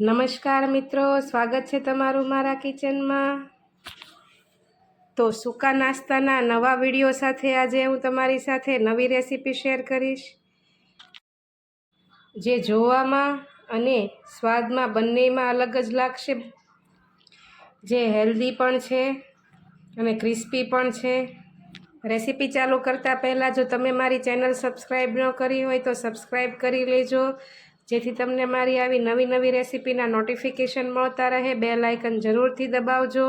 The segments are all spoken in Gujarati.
નમસ્કાર મિત્રો, સ્વાગત છે તમારું મારા કિચનમાં. તો સૂકા નાસ્તાના નવા વીડિયો સાથે આજે હું તમારી સાથે નવી રેસીપી શેર કરીશ. જે જોવામાં અને સ્વાદમાં બંનેમાં અલગ જ લાગશે. જે હેલ્ધી પણ છે અને ક્રિસ્પી પણ છે. રેસીપી ચાલુ કરતાં પહેલાં જો તમે મારી ચેનલ સબસ્ક્રાઈબ ન કરી હોય તો સબસ્ક્રાઈબ કરી લેજો. જેથી તમને મારી આવી નવી નવી રેસીપીના નોટિફિકેશન મળતા રહે. બે લાઇકન જરૂરથી દબાવજો.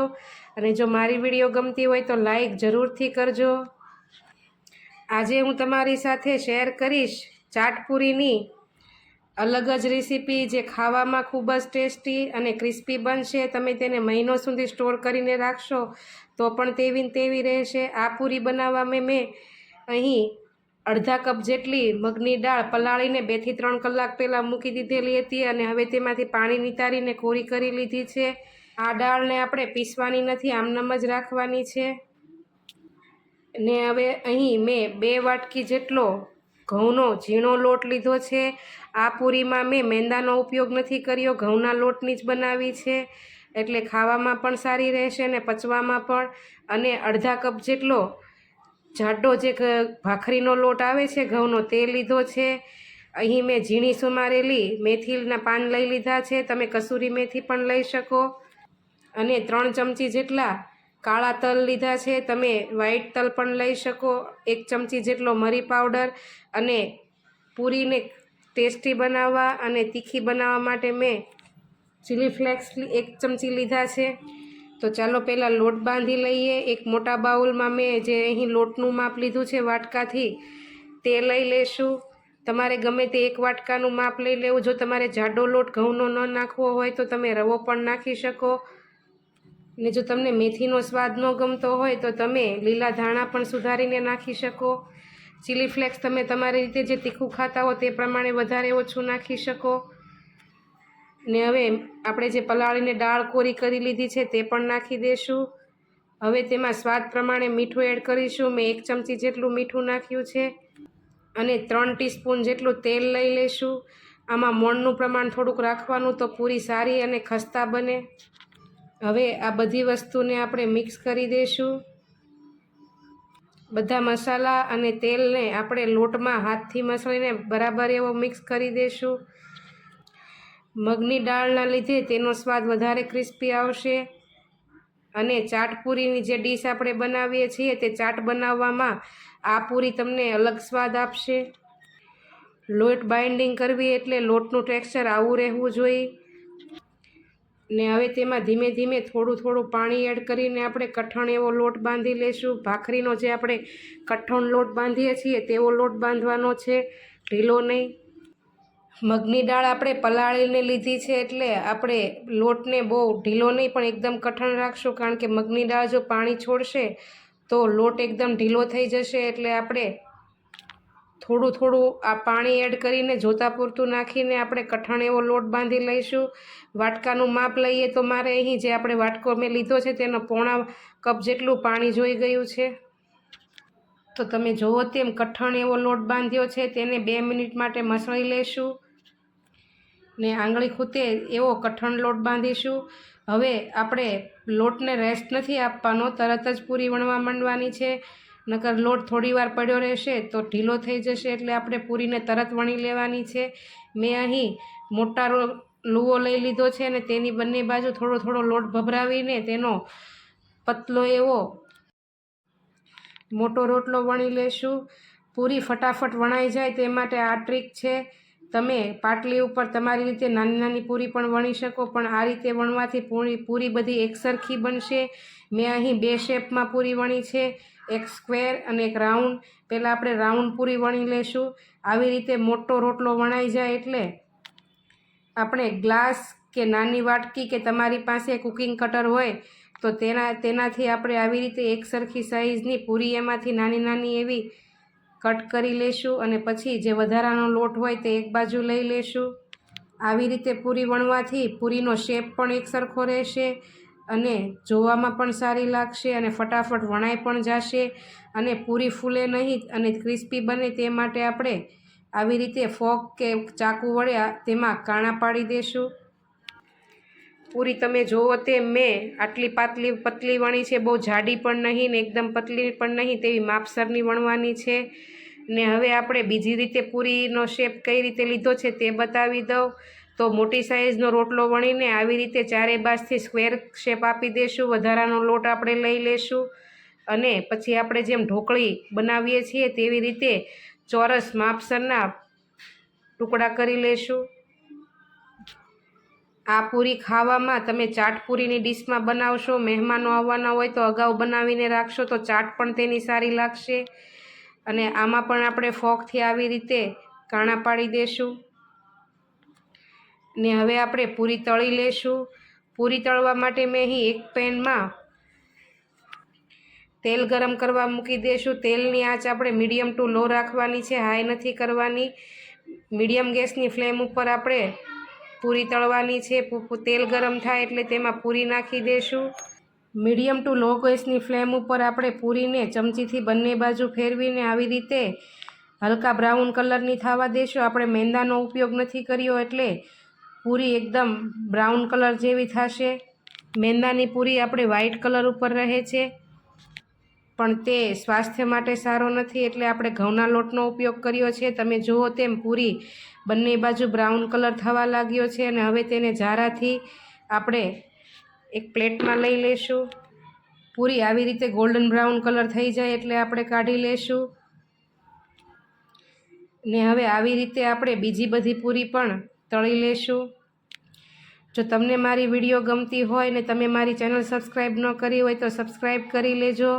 અને જો મારી વીડિયો ગમતી હોય તો લાઇક જરૂરથી કરજો. આજે હું તમારી સાથે શેર કરીશ ચાટપુરીની અલગ જ રેસીપી જે ખાવામાં ખૂબ જ ટેસ્ટી અને ક્રિસ્પી બનશે. તમે તેને મહિનો સુધી સ્ટોર કરીને રાખશો તો પણ તેવી તેવી રહેશે. આ પૂરી બનાવવામાં મેં અહીં અડધા કપ જેટલી મગની દાળ પલાળીને બેથી ત્રણ કલાક પહેલાં મૂકી દીધેલી હતી અને હવે તેમાંથી પાણી નિતારીને કોરી કરી લીધી છે. આ દાળને આપણે પીસવાની નથી આમનામ જ રાખવાની છે. ને હવે અહીં મેં બે વાટકી જેટલો ઘઉંનો ઝીણો લોટ લીધો છે. આ પૂરીમાં મેં મેંદાનો ઉપયોગ નથી કર્યો, ઘઉંના લોટની જ બનાવી છે. એટલે ખાવામાં પણ સારી રહેશે અને પચવામાં પણ. અને અડધા કપ જેટલો જાડો જે ભાખરીનો લોટ આવે છે, ઘઉંનો તે લીધો છે. અહીં મેં ઝીણી સુમારેલી મેથીના પાન લઈ લીધા છે. તમે કસૂરી મેથી પણ લઈ શકો. અને ત્રણ ચમચી જેટલા કાળા તલ લીધા છે. તમે વ્હાઈટ તલ પણ લઈ શકો. એક ચમચી જેટલો મરી પાવડર અને પૂરીને ટેસ્ટી બનાવવા અને તીખી બનાવવા માટે મેં ચીલી ફ્લેક્સ એક ચમચી લીધા છે. તો ચાલો પહેલાં લોટ બાંધી લઈએ. એક મોટા બાઉલમાં મેં જે અહીં લોટનું માપ લીધું છે વાટકાથી, તે લઈ લેશું. તમારે ગમે તે એક વાટકાનું માપ લઈ લેવું. જો તમારે જાડો લોટ ઘઉંનો ન નાખવો હોય તો તમે રવો પણ નાખી શકો. ને જો તમને મેથીનો સ્વાદ ન ગમતો હોય તો તમે લીલા ધાણા પણ સુધારીને નાખી શકો. ચીલી ફ્લેક્સ તમે તમારી રીતે જે તીખું ખાતા હો તે પ્રમાણે વધારે ઓછું નાખી શકો. ને હવે આપણે જે પલાળીને દાળ કોરી કરી લીધી છે તે પણ નાખી દઈશું હવે તેમાં સ્વાદ પ્રમાણે મીઠું એડ કરીશું. મેં એક ચમચી જેટલું મીઠું નાખ્યું છે અને ત્રણ ટીસ્પૂન જેટલું તેલ લઈ લઈશું. આમાં મોણનું પ્રમાણ થોડુંક રાખવાનું તો પૂરી સારી અને ખસ્તા બને. હવે આ બધી વસ્તુને આપણે મિક્સ કરી દઈશું બધા મસાલા અને તેલને આપણે લોટમાં હાથથી મસળીને બરાબર એવો મિક્સ કરી દઈશું મગની દાળના લીધે તેનો સ્વાદ વધારે ક્રિસ્પી આવશે. અને ચાટપુરીની જે ડીશ આપણે બનાવીએ છીએ તે ચાટ બનાવવામાં આ પૂરી તમને અલગ સ્વાદ આપશે. લોટ બાઇન્ડિંગ કરવી એટલે લોટનું ટેક્સચર આવું રહેવું જોઈએ. ને હવે તેમાં ધીમે ધીમે થોડું થોડું પાણી એડ કરીને આપણે કઠણ એવો લોટ બાંધી લેશું. ભાખરીનો જે આપણે કઠણ લોટ બાંધીએ છીએ તેવો લોટ બાંધવાનો છે. ઢીલો નહીં. મગની દાળ આપણે પલાળીને લીધી છે એટલે આપણે લોટને બહુ ઢીલો નહીં, પણ એકદમ કઠણ રાખશું, કારણ કે મગની દાળ જો પાણી છોડશે તો લોટ એકદમ ઢીલો થઈ જશે. એટલે આપણે થોડું થોડું આ પાણી એડ કરીને જોતા પૂરતું નાખીને આપણે કઠણ એવો લોટ બાંધી લઈશું. વાટકાનું માપ લઈએ તો મારે અહીં જે આપણે વાટકો મેં લીધો છે તેનો પોણા કપ જેટલું પાણી જોઈ ગયું છે. તો તમે જુઓ તેમ કઠણ એવો લોટ બાંધ્યો છે, તેને બે મિનિટ માટે મસળી લેશું. ને આંગળી ખૂતે એવો કઠણ લોટ બાંધીશું. હવે આપણે લોટને રેસ્ટ નથી આપવાનો, તરત જ પૂરી વણવા માંડવાની છે. નકર લોટ થોડી વાર પડ્યો રહેશે તો ઢીલો થઈ જશે એટલે આપણે પૂરીને તરત વણી લેવાની છે. મેં અહીં મોટા લુવો લઈ લીધો છે અને તેની બંને બાજુ થોડો થોડો લોટ ભભરાવીને તેનો પતલો એવો મોટો રોટલો વણી લેશું. પૂરી ફટાફટ વણાઈ જાય તે માટે આ ટ્રીક છે. તમે પાટલી ઉપર તમારી રીતે નાની નાની પૂરી પણ વણી શકો, પણ આ રીતે વણવાથી પૂરી પૂરી બધી એકસરખી બનશે. મેં અહીં બે શેપમાં પૂરી વણી છે, એક સ્ક્વેર અને એક રાઉન્ડ. પહેલાં આપણે રાઉન્ડ પૂરી વણી લેશું. આવી રીતે મોટો રોટલો વણાઈ જાય એટલે આપણે ગ્લાસ કે નાની વાટકી કે તમારી પાસે કુકિંગ કટર હોય, તો તેના, તેનાથી આપણે આવી રીતે એકસરખી સાઇઝની પૂરી એમાંથી નાની નાની એવી કટ કરી લેશું અને પછી જે વધારાનો લોટ હોય તે એક બાજુ લઈ લેશું. આવી રીતે પૂરી વણવાથી પૂરીનો શેપ પણ એક સરખો રહેશે અને જોવામાં પણ સારી લાગશે અને ફટાફટ વણાઈ પણ જશે અને પૂરી ફૂલે નહીં અને ક્રિસ્પી બને તે માટે આપણે આવી રીતે ફોક કે ચાકુ વડે તેમાં કાણા પાડી દેશું. પૂરી તમે જુઓ તે મેં આટલી પાતળી પતલી વણી છે, બહુ જાડી પણ નહીં ને એકદમ પતલી પણ નહીં તેવી માપસરની વણવાની છે. ને હવે આપણે બીજી રીતે પૂરીનો શેપ કઈ રીતે લીધો છે તે બતાવી દઉં. તો મોટી સાઇઝનો રોટલો વણીને આવી રીતે ચારે બાજથી સ્ક્વેર શેપ આપી દઈશું વધારાનો લોટ આપણે લઈ લેશું. અને પછી આપણે જેમ ઢોકળી બનાવીએ છીએ તેવી રીતે ચોરસ માપસરના ટુકડા કરી લેશું. આ પૂરી ખાવામાં તમે ચાટપુરીની ડીશમાં બનાવશો, મહેમાનો આવવાના હોય તો અગાઉ બનાવીને રાખશો તો ચાટ પણ તેની સારી લાગશે. અને આમાં પણ આપણે ફોકથી આવી રીતે કાણા પાડી દેશું. ને હવે આપણે પૂરી તળી લેશું. પૂરી તળવા માટે મેં અહીં એક પેનમાં તેલ ગરમ કરવા મૂકી દઈશું તેલની આંચ આપણે મીડિયમ ટુ લો રાખવાની છે, હાઈ નથી કરવાની. મીડિયમ ગેસની ફ્લેમ ઉપર આપણે પૂરી તળવાની છે તેલ ગરમ થાય એટલે તેમાં પૂરી નાખી દઈશું મીડિયમ ટુ લો ગેસની ફ્લેમ ઉપર આપણે પૂરીને ચમચીથી બંને બાજુ ફેરવીને આવી રીતે હલકા બ્રાઉન કલરની થવા દઈશું આપણે મેંદાનો ઉપયોગ નથી કર્યો એટલે પૂરી એકદમ બ્રાઉન કલર જેવી થશે. મેંદાની પૂરી આપણે વ્હાઇટ કલર ઉપર રહે છે. પણ તે સ્વાસ્થ્ય માટે સારો નથી એટલે આપણે ઘઉંના લોટનો ઉપયોગ કર્યો છે. તમે જુઓ તેમ પૂરી બંને બાજુ બ્રાઉન કલર થવા લાગ્યો છે અને હવે તેને ઝારાથી આપણે એક પ્લેટમાં લઈ લેશું પૂરી આવી રીતે ગોલ્ડન બ્રાઉન કલર થઈ જાય એટલે આપણે કાઢી લેશું ને હવે આવી રીતે આપણે બીજી બધી પૂરી પણ તળી લેશું જો તમને મારી વીડિયો ગમતી હોય ને તમે મારી ચેનલ સબસ્ક્રાઈબ ન કરી હોય તો સબસ્ક્રાઈબ કરી લેજો.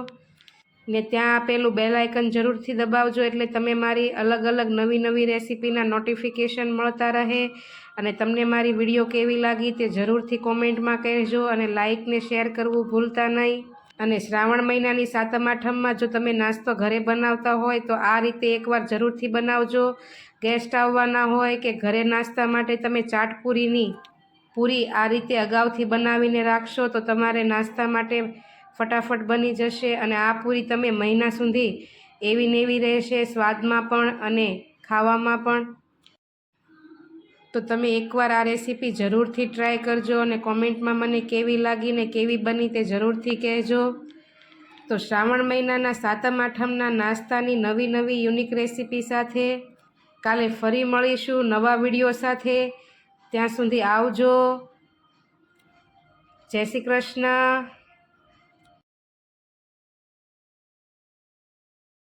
ને ત્યાં આપેલું બેલ આઇકન જરૂરથી દબાવજો એટલે તમે મારી અલગ અલગ નવી નવી રેસિપીના નોટિફિકેશન મળતા રહે અને તમને મારી વીડિયો કેવી લાગી તે જરૂરથી કોમેન્ટમાં કહેજો અને લાઇકને શેર કરવું ભૂલતા નહીં. અને શ્રાવણ મહિનાની સાતમ આઠમમાં જો તમે નાસ્તો ઘરે બનાવતા હોય તો આ રીતે એકવાર જરૂરથી બનાવજો. ગેસ્ટ આવવાના હોય કે ઘરે નાસ્તા માટે તમે ચાટપુરીની પૂરી આ રીતે અગાઉથી બનાવીને રાખશો તો તમારે નાસ્તા માટે ફટાફટ બની જશે અને આ પૂરી તમે મહિના સુધી એવી ને એવી રહેશે, સ્વાદમાં પણ અને ખાવામાં પણ. તો તમે એકવાર આ રેસીપી જરૂરથી ટ્રાય કરજો અને કોમેન્ટમાં મને કેવી લાગી ને કેવી બની તે જરૂરથી કહેજો. તો શ્રાવણ મહિનાના સાતમ આઠમના નાસ્તાની નવી નવી યુનિક રેસીપી સાથે કાલે ફરી મળીશું નવા વીડિયો સાથે. ત્યાં સુધી આવજો. જય શ્રી કૃષ્ણ.